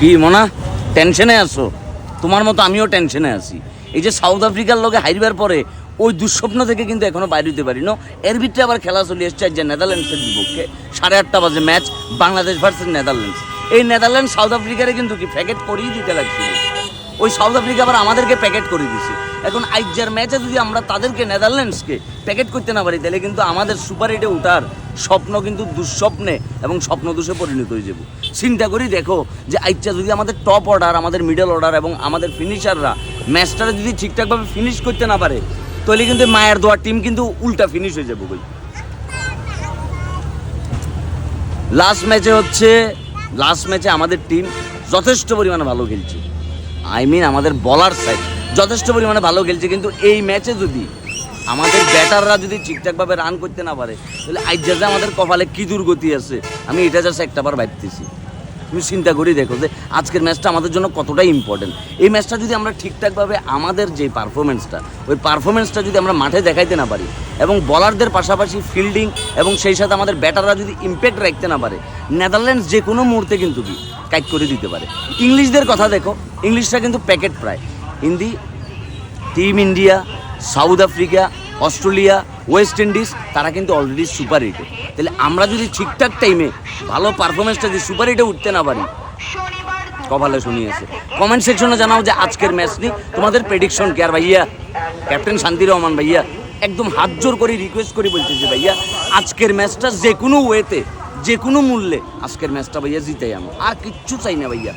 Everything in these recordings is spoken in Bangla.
কি মনা? টেনশনে আছো? তোমার মতো আমিও টেনশনে আছি। এই যে সাউথ আফ্রিকার লোকে হারিবার পরে, ওই দুঃস্বপ্ন থেকে কিন্তু এখনও বাইরে হতে পারি না। এর ভিতরে আবার খেলা চলে এসছে যে নেদারল্যান্ডসের বিপক্ষে। সাড়ে আটটা বাজে ম্যাচ বাংলাদেশ ভার্সেস নেদারল্যান্ডস এই নেদারল্যান্ড সাউথ আফ্রিকারে কিন্তু কি প্যাকেট করিয়ে দিতে লাগছিল? ওই সাউথ আফ্রিকা আবার আমাদেরকে প্যাকেট করে দিছে। এখন আইজার ম্যাচে যদি আমরা তাদেরকে নেদারল্যান্ডসকে প্যাকেট করতে না পারি, তাহলে কিন্তু আমাদের সুপার এইটে ওঠার স্বপ্ন কিন্তু দুঃস্বপ্নে এবং স্বপ্ন দোষে পরিণত হয়ে যাব। চিন্তা করি দেখো যে আইচা যদি আমাদের টপ অর্ডার আমাদের মিডল অর্ডার এবং আমাদের ফিনিশাররা ম্যাচটা যদি ঠিকঠাকভাবে ফিনিশ করতে না পারে, তাহলে কিন্তু মায়ের দোয়ার টিম কিন্তু উল্টা ফিনিশ হয়ে যাবে বই। লাস্ট ম্যাচে হচ্ছে লাস্ট ম্যাচে আমাদের টিম যথেষ্ট পরিমাণে ভালো খেলছে। আই মিন আমাদের বলার সাইড যথেষ্ট পরিমাণে ভালো খেলছে, কিন্তু এই ম্যাচে যদি আমাদের ব্যাটাররা যদি ঠিকঠাকভাবে রান করতে না পারে, তাহলে যাতে আমাদের কপালে কী দুর্গতি আছে, আমি এটা জাস্ট একটাবার ভাবতেছি। তুমি চিন্তা করি দেখো যে আজকের ম্যাচটা আমাদের জন্য কতটাই ইম্পর্টেন্ট এই ম্যাচটা যদি আমরা ঠিকঠাকভাবে আমাদের যে পারফরমেন্সটা ওই পারফরমেন্সটা যদি আমরা মাঠে দেখাইতে না পারি, এবং বলারদের পাশাপাশি ফিল্ডিং এবং সেই সাথে আমাদের ব্যাটাররা যদি ইম্প্যাক্ট রাখতে না পারে নেদারল্যান্ডস যে কোনো মুহূর্তে কিন্তু কি কাইট করে দিতে পারে। ইংলিশদের কথা দেখো ইংলিশটা কিন্তু প্যাকেট প্রায়। Hindi team India South Africa Australia West Indies তারা কিন্তু অলরেডি সুপার হিটে তাহলে আমরা যদি ঠিকঠাক টাইমে ভালো পারফরমেন্সটা যদি সুপার হিটে উঠতে না পারি, কপালে শুনিয়েছে কমেন্ট সেকশনে জানাও যে আজকের ম্যাচ নিয়ে তোমাদের প্রেডিকশন কে? আর ভাইয়া ক্যাপ্টেন শান্তি রহমান ভাইয়া, একদম হাত জোর করে রিকোয়েস্ট করে যে ভাইয়া, আজকের ম্যাচটা যে কোনো ওয়েতে যে কোনো মূল্যে আজকের ম্যাচটা ভাইয়া জিতাই আমি আর কিচ্ছু চাই না ভাইয়া।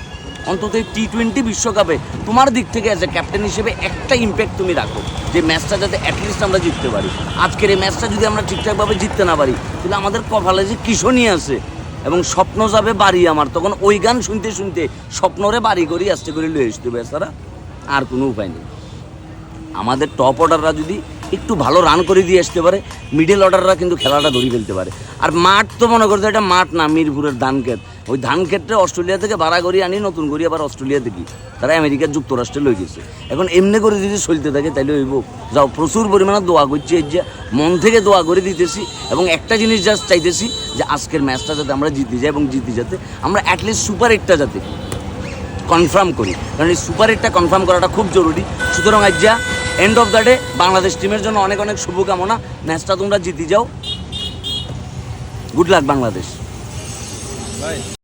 অন্তত টি টোয়েন্টি বিশ্বকাপে তোমার দিক থেকে অ্যাজ এ ক্যাপ্টেন হিসেবে একটা ইম্প্যাক্ট তুমি রাখো, যে ম্যাচটা যাতে অ্যাটলিস্ট আমরা জিততে পারি। আজকের এই ম্যাচটা যদি আমরা ঠিকঠাকভাবে জিততে না পারি, তাহলে আমাদের কপালে যে কিশোরী আছে এবং স্বপ্ন যাবে বাড়ি আমার, তখন ওই গান শুনতে শুনতে স্বপ্নরে বাড়ি করি আসতে করে লুয়ে আসতে বেচারা, আর কোনো উপায় নেই। আমাদের টপ অর্ডাররা যদি একটু ভালো রান করে দিয়ে আসতে পারে মিডল অর্ডাররা কিন্তু খেলাটা ধরে ফেলতে পারে। আর মাঠ তো মনে করতে এটা মাঠ না, মিরপুরের ধান ক্ষেত ওই ধান ক্ষেত্রে অস্ট্রেলিয়া থেকে ভাড়া করি আনি, নতুন করি আবার অস্ট্রেলিয়া দেখি তারা আমেরিকার যুক্তরাষ্ট্রে লই গেছে। এখন এমনি করে যদি চলতে থাকে, তাইলে হইব। যাও, প্রচুর পরিমাণে দোয়া করছি, এই যে মন থেকে দোয়া করে দিতেছি এবং একটা জিনিস জাস্ট চাইতেছি যে আজকের ম্যাচটা যাতে আমরা জিতে যাই এবং জিতে যাতে আমরা অ্যাটলিস্ট সুপার এইটটা যাতে কনফার্ম করি। কারণ এই সুপার এইটটা কনফার্ম করাটা খুব জরুরি। সুতরাং আজ যা end of the day Bangladesh টিমের জন্য অনেক অনেক শুভকামনা। ম্যাচটা তোমরা জিতে যাও। Good luck Bangladesh. ভাই